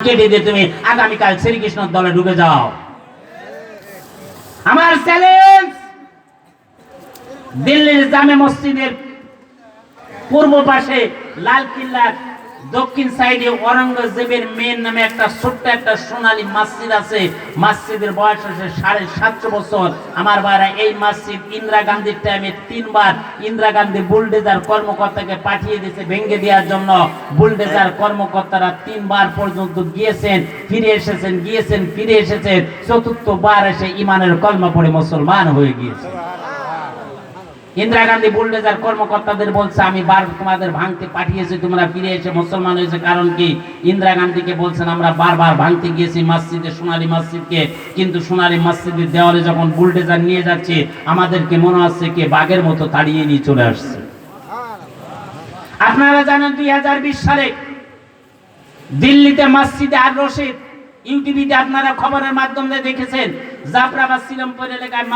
কেটে দিয়ে তুমি আগামীকাল শ্রীকৃষ্ণ দলে ঢুকে যাও। আমার চ্যালেঞ্জ, দিল্লির জামে মসজিদের পূর্ব পাশে লাল কিল্লার দক্ষিণ সাইডে অরঙ্গজেবের মেন নামে একটা ছোট্ট একটা সোনালী মসজিদ আছে। মসজিদের বয়স আছে সাড়ে সাতশো বছর। আমার বাইরা এই মসজিদ ইন্দিরা গান্ধীর টাইমে তিনবার ইন্দিরা গান্ধী বুলডেজার কর্মকর্তাকে পাঠিয়ে দিয়েছে ভেঙে দেওয়ার জন্য। বুলডেজার কর্মকর্তারা তিনবার পর্যন্ত গিয়েছেন, ফিরে এসেছেন, গিয়েছেন, ফিরে এসেছেন। চতুর্থবার এসে ইমানের কলমা পড়ে মুসলমান হয়ে গিয়েছে। ইন্দিরা গান্ধী বুলডেজার কর্মকর্তাদের বলছে, আমি বার তোমাদের ভাঙতে পাঠিয়েছি, তোমরা ফিরে এসে মুসলমান হয়েছে। কারণ কি? ইন্দিরা গান্ধীকে বলছেন, আমরা বারবার ভাঙতে গিয়েছি মসজিদে, সোনালী মসজিদকে। কিন্তু সোনালী মসজিদের দেওয়ালে যখন বুলডেজার নিয়ে যাচ্ছে, আমাদেরকে মনে হচ্ছে কে বাঘের মতো তাড়িয়ে নিয়ে চলে আসছে। আপনারা জানেন দুই হাজার বিশ সালে দিল্লিতে মসজিদে আর রশিদ, ইউটিভিতে আপনারা খবরের মাধ্যমে দেখেছেন জাফরাবাদ শ্রীরামপুর এলাকায়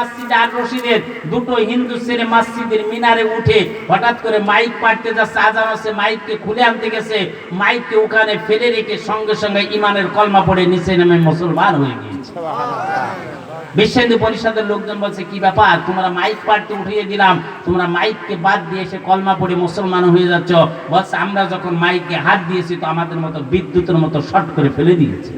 আর রশিদের দুটো হিন্দু ছেলে মসজিদের মিনারে উঠে হঠাৎ করে মাইক যাচ্ছে, আজান মাইককে খুলে আনতে গেছে, মাইককে ওখানে ফেলে রেখে সঙ্গে সঙ্গে ইমানের কলমা পড়ে নিচে মুসলমান হয়ে গিয়েছে। বিশ্ব হিন্দু পরিষদের লোকজন বলছে, কি ব্যাপার? তোমরা মাইক পার্টি উঠিয়ে দিলাম, তোমরা মাইককে বাদ দিয়ে এসে কলমা পড়ে মুসলমান হয়ে যাচ্ছ। বলছে, আমরা যখন মাইককে হাত দিয়েছি, তো আমাদের মতো বিদ্যুতের মতো শর্ট করে ফেলে দিয়েছে।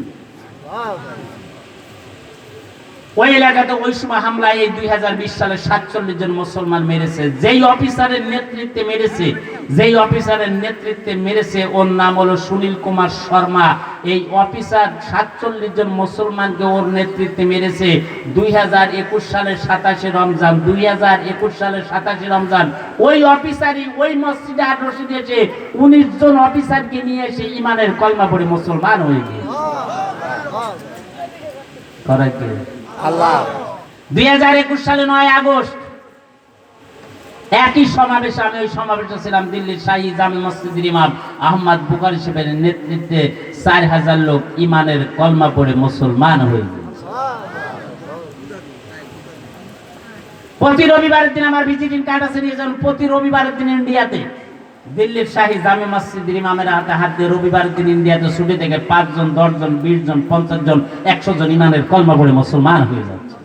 ওই এলাকাতে ওই সময় হামলায় এই দুই সালে সাতচল্লিশ জন মুসলমান মেরেছে। যেই অফিসারের নেতৃত্বে মেরেছে যেই অফিসারের নেতৃত্বে মেরেছে ওর নাম হলো সুনীল কুমার শর্মা। এই অফিসার সাতচল্লিশ জন মুসলমানকে ওর নেতৃত্বে মেরেছে। দুই হাজার একুশ সালের সাতাশে রমজান দুই হাজার একুশ সালের সাতাশে রমজান। ওই অফিসারই ওই মসজিদে আর রশিদে এসে উনিশ জন অফিসারকে নিয়ে এসে ইমানের কলমা পড়ে মুসলমান হয়ে গিয়েছে? একুশ সালে নয় আগস্ট, একই সমাবেশে আমি ওই সমাবেশে ছিলাম দিল্লির শাহী জামি মসজিদের ইমাম আহমদ সাহেবের নেতৃত্বে চার হাজার লোক ইমানের কলমা পড়ে মুসলমান হয়ে প্রতি রবিবারের দিন আমার ভিজিটিং কার্ড আছে নিয়ে প্রতি রবিবারের দিন ইন্ডিয়াতে। দিল্লির শাহী জামে মসজিদের ইমামের হাতে হাত দিয়ে রবিবারের দিন ইন্ডিয়াতে ছুটে থেকে পাঁচজন, দশজন বিশ জন পঞ্চাশ জন একশো জন ইমানের কলমা পড়ে মুসলমান হয়ে যাচ্ছে।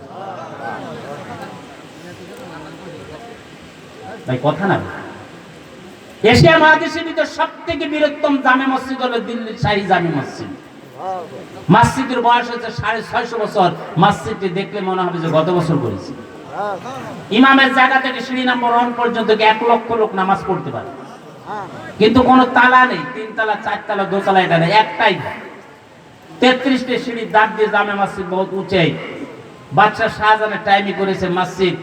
কথা না। এশিয়া মহাদেশের ভিতর সব থেকে বৃহত্তম জামে মসজিদ হলো দিল্লির শাহী জামে মসজিদ। মসজিদের বয়স হচ্ছে সাড়ে ছয়শো বছর। মসজিদটি দেখলে মনে হবে যে গত বছর করেছি। ইমামের জায়গা থেকে সিঁড়ি নম্বর পর্যন্ত এক লক্ষ লোক নামাজ পড়তে পারে। কিন্তু কোনো তালা নেই, তিন তালা, চার তালা দোতলা এটা নেই, একটাই তেত্রিশটি সিঁড়ি দাঁত দিয়ে জামে মসজিদ বহুত উঁচাই। বাদশাহ শাহজাহানের টাইমই করেছে মসজিদ।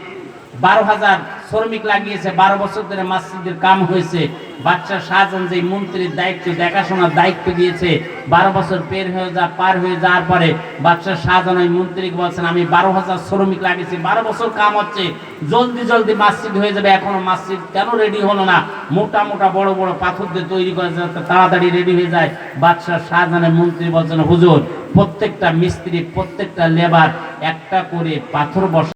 বারো হাজার শ্রমিক লাগিয়েছে, বারো বছর ধরে মসজিদের কাম হয়েছে। বাদশাহ শাহজাহান যে মন্ত্রীর দায়িত্ব, দেখাশোনার দায়িত্ব দিয়েছে, বারো বছর পের হয়ে যা, পার হয়ে যাওয়ার পরে বাদশাহ শাহজাহান ওই মন্ত্রীকে বলছেন, আমি বারো হাজার শ্রমিক লাগিয়েছি, বারো বছর কাম হচ্ছে, জলদি জলদি মসজিদ হয়ে যাবে, এখনও মসজিদ কেন রেডি হলো না? মোটা মোটা বড় বড় পাথর দিয়ে তৈরি করে যাতে তাড়াতাড়ি রেডি হয়ে যায়। বাদশাহ শাহজাহানের মন্ত্রী বলছেন, হুজুর, প্রত্যেকটা মিস্ত্রি, প্রত্যেকটা লেবার একটা করে পাথর বসা